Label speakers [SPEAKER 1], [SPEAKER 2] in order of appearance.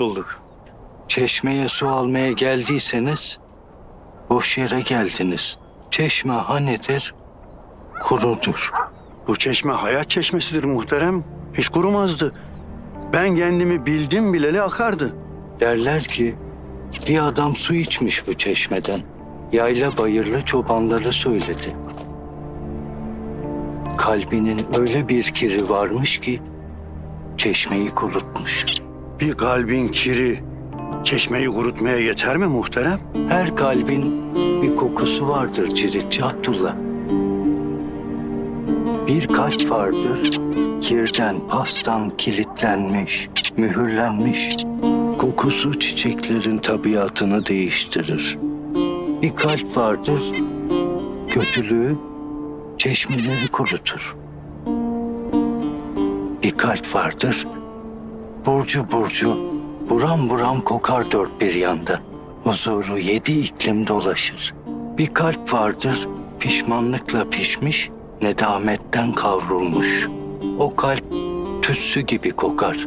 [SPEAKER 1] bulduk.
[SPEAKER 2] Çeşmeye su almaya geldiyseniz boş yere geldiniz. Çeşme hanedir, kurudur.
[SPEAKER 1] Bu çeşme hayat çeşmesidir muhterem. Hiç kurumazdı. Ben kendimi bildim bileli akardı.
[SPEAKER 2] Derler ki bir adam su içmiş bu çeşmeden. Yayla bayırlı çobanları söyledi. Kalbinin öyle bir kiri varmış ki çeşmeyi kurutmuş.
[SPEAKER 1] Bir kalbin kiri çeşmeyi kurutmaya yeter mi muhterem?
[SPEAKER 2] Her kalbin bir kokusu vardır Ciritçi Abdullah. Bir kalp vardır, kirden, pastan kilitlenmiş, mühürlenmiş. Kokusu çiçeklerin tabiatını değiştirir. Bir kalp vardır, kötülüğü çeşmeleri kurutur. Bir kalp vardır, burcu burcu, buram buram kokar dört bir yanda. Huzuru yedi iklim dolaşır. Bir kalp vardır, pişmanlıkla pişmiş, nedametten kavrulmuş. O kalp tütsü gibi kokar.